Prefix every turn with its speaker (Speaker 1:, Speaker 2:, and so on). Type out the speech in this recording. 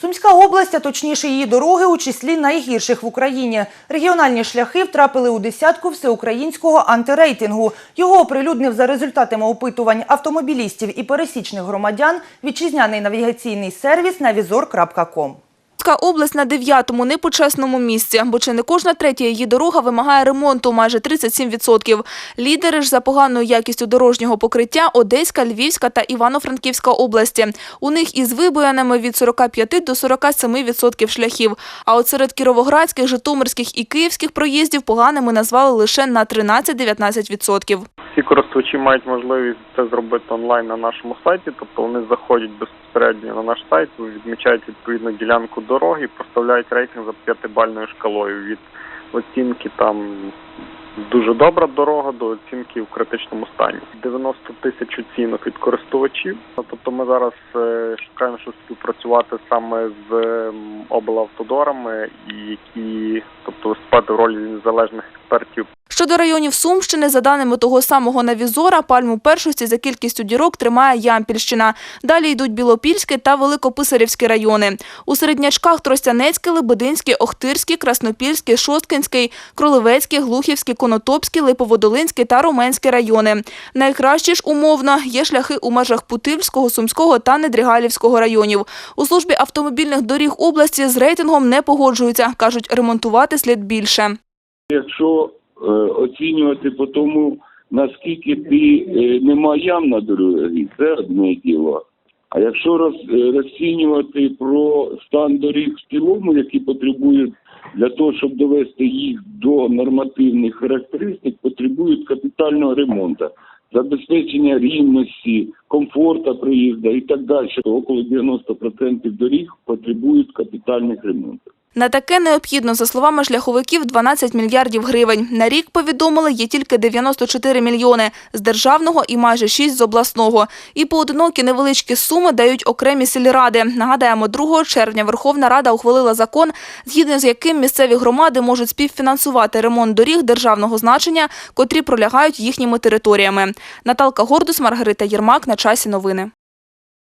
Speaker 1: Сумська область, а точніше її дороги, у числі найгірших в Україні. Регіональні шляхи втрапили у десятку всеукраїнського антирейтингу. Його оприлюднив за результатами опитувань автомобілістів і пересічних громадян вітчизняний навігаційний сервіс «Навізор.ком».
Speaker 2: Сумська область на дев'ятому непочесному місці, бо чи не кожна третя її дорога вимагає ремонту майже 37%. Лідери ж за поганою якістю дорожнього покриття – Одеська, Львівська та Івано-Франківська області. У них із вибоянами від 45 до 47% шляхів. А от серед кіровоградських, житомирських і київських проїздів поганими назвали лише на 13-19%.
Speaker 3: Всі користувачі мають можливість це зробити онлайн на нашому сайті, тобто вони заходять безпосередньо на наш сайт, відмічають відповідну ділянку дороги, і проставляють рейтинг за п'ятибальною шкалою від оцінки там дуже добра дорога до оцінки в критичному стані. 90 тисяч оцінок від користувачів. Тобто ми зараз е, шукаємо, щоб співпрацювати саме з ем, облавтодорами, і які тобто виступати в ролі незалежних експертів
Speaker 2: Щодо районів Сумщини, за даними того самого навізора, пальму першості за кількістю дірок тримає Ямпільщина. Далі йдуть Білопільське та Великописарівські райони. У середнячках Тростянецький, Лебединський, Охтирський, Краснопільський, Шосткинський, Кролевецький, Глухівський, Конотопський, Липоводолинський та Руменський райони. Найкращі ж умовно є шляхи у межах Путильського, Сумського та Недрігалівського районів. У службі автомобільних доріг області з рейтингом не погоджуються. Кажуть, ремонтувати слід більше.
Speaker 4: Якщо оцінювати по тому, наскільки ти е, нема ям на дорогі, це одне діло. А якщо роз, е, розцінювати про стан доріг в цілому, які потребують для того, щоб довести їх до нормативних характеристик, потребують капітального ремонту, забезпечення рівності, комфорту проїзду і так далі. Около 90% доріг потребують капітальних ремонтів.
Speaker 2: На таке необхідно, за словами шляховиків, 12 мільярдів гривень. На рік, повідомили, є тільки 94 мільйони з державного і майже 6 з обласного. І поодинокі невеличкі суми дають окремі сільради. Нагадаємо, 2 червня Верховна Рада ухвалила закон, згідно з яким місцеві громади можуть співфінансувати ремонт доріг державного значення, котрі пролягають їхніми територіями. Наталка Гордус, Маргарита Єрмак. На часі новини.